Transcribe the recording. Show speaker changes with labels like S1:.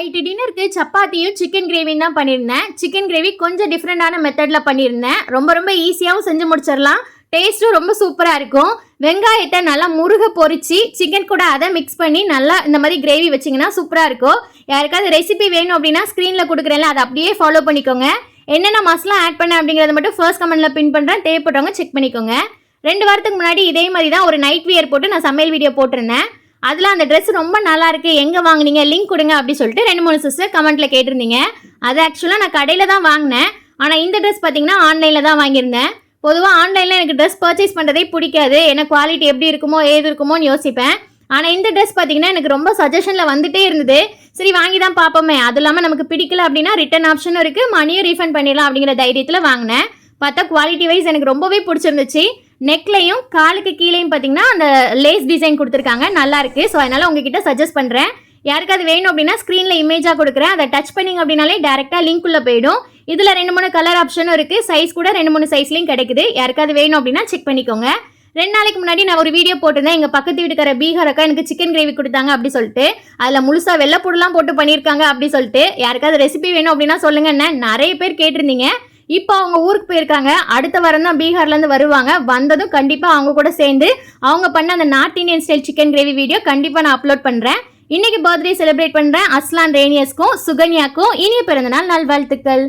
S1: Night டின்னருக்கு சப்பாத்தியும் chicken கிரேவியும் தான் பண்ணியிருந்தேன். சிக்கன் கிரேவி கொஞ்சம் டிஃப்ரெண்டான மெத்தடில் பண்ணியிருந்தேன். ரொம்ப ரொம்ப ஈஸியாகவும் செஞ்சு முடிச்சிடலாம். டேஸ்ட்டும் ரொம்ப சூப்பராக இருக்கும். வெங்காயத்தை நல்லா முருக பொறிச்சு சிக்கன் கூட அதை மிக்ஸ் பண்ணி நல்லா இந்த மாதிரி கிரேவி வச்சிங்கன்னா சூப்பராக இருக்கும். யாருக்காவது ரெசிபி வேணும் அப்படின்னா ஸ்க்ரீனில் கொடுக்குறேன்ல அதை அப்படியே ஃபாலோ பண்ணிக்கோங்க. என்னென்ன மசாலா ஆட் பண்ண அப்படிங்கிறத மட்டும் ஃபர்ஸ்ட் கமெண்ட்டில் பின் பண்ணுறேன் தேவைப்படுறவங்க செக் பண்ணிக்கோங்க. ரெண்டு வாரத்துக்கு முன்னாடி இதே மாதிரி தான் ஒரு நைட் வியர் போட்டு நான் சமையல் வீடியோ போட்டிருந்தேன். அதில் அந்த ட்ரெஸ் ரொம்ப நல்லா இருக்கு. எங்கே வாங்குனீங்க? லிங்க் கொடுங்க அப்படி சொல்லிட்டு ரெண்டு மூணு சிஸ்டர் கமெண்ட்டில் கேட்டிருந்தீங்க. அது ஆக்சுவலாக நான் கடையில் தான் வாங்கினேன். ஆனால் இந்த ட்ரெஸ் பார்த்தீங்கன்னா ஆன்லைனில் தான் வாங்கியிருந்தேன். பொதுவாக ஆன்லைனில் எனக்கு ட்ரெஸ் பர்ச்சேஸ் பண்ணுறதே பிடிக்காது. ஏன்னா குவாலிட்டி எப்படி இருக்குமோ ஏது இருக்குமோன்னு யோசிப்பேன். ஆனால் இந்த ட்ரெஸ் பார்த்தீங்கன்னா எனக்கு ரொம்ப சஜஷனில் வந்துட்டே இருந்தது. சரி வாங்கி தான் பார்ப்போமே அது இல்லாமல் நமக்கு பிடிக்கல அப்படின்னா ரிட்டன் ஆப்ஷனும் இருக்குது மணியும் ரீஃபண்ட் பண்ணிடலாம் அப்படிங்கிற தைரியத்தில் வாங்கினேன். பார்த்தா குவாலிட்டி வைஸ் எனக்கு ரொம்பவே பிடிச்சிருந்துச்சு. நெக்லையும் காலுக்கு கீழேயும் பார்த்தீங்கன்னா அந்த லேஸ் டிசைன் கொடுத்துருக்காங்க. நல்லா இருக்கு. ஸோ அதனால உங்ககிட்ட சஜஸ்ட் பண்ணுறேன் யாருக்காவது வேணும் அப்படின்னா ஸ்க்ரீனில் இமேஜாக கொடுக்குறேன். அதை டச் பண்ணிங்க அப்படின்னாலே டேரெக்டாக லிங்க் உள்ள போயிடும். இதில் ரெண்டு மூணு கலர் ஆப்ஷனும் இருக்குது சைஸ் கூட ரெண்டு மூணு சைஸ்லையும் கிடைக்குது. யாருக்காவது வேணும் அப்படின்னா செக் பண்ணிக்கோங்க. ரெண்டு நாளைக்கு முன்னாடி நான் ஒரு வீடியோ போட்டிருந்தேன். எங்கள் பக்கத்து வீட்டுக்கார பீகார் அக்கா எனக்கு சிக்கன் கிரேவி கொடுத்தாங்க அப்படி சொல்லிட்டு. அதில் முழுசாக வெள்ளைப்பூடுலாம் போட்டு பண்ணியிருக்காங்க அப்படி சொல்லிட்டு. யாருக்காவது ரெசிபி வேணும் அப்படின்னா சொல்லுங்கண்ணே நிறைய பேர் கேட்டிருந்தீங்க. இப்போ அவங்க ஊருக்கு போயிருக்காங்க. அடுத்த வாரம் தான் பீகார்லேருந்து வருவாங்க. வந்ததும் கண்டிப்பாக அவங்க கூட சேர்ந்து அவங்க பண்ண அந்த north Indian style chicken gravy video கண்டிப்பாக நான் அப்லோட் பண்ணுறேன் இன்னைக்கு பர்த்டே செலிப்ரேட் பண்ணுறேன் அஸ்லான் ரேனியஸ்க்கும் சுகன்யாக்கும் இனிய பிறந்தநாள் நல்வாழ்த்துக்கள்.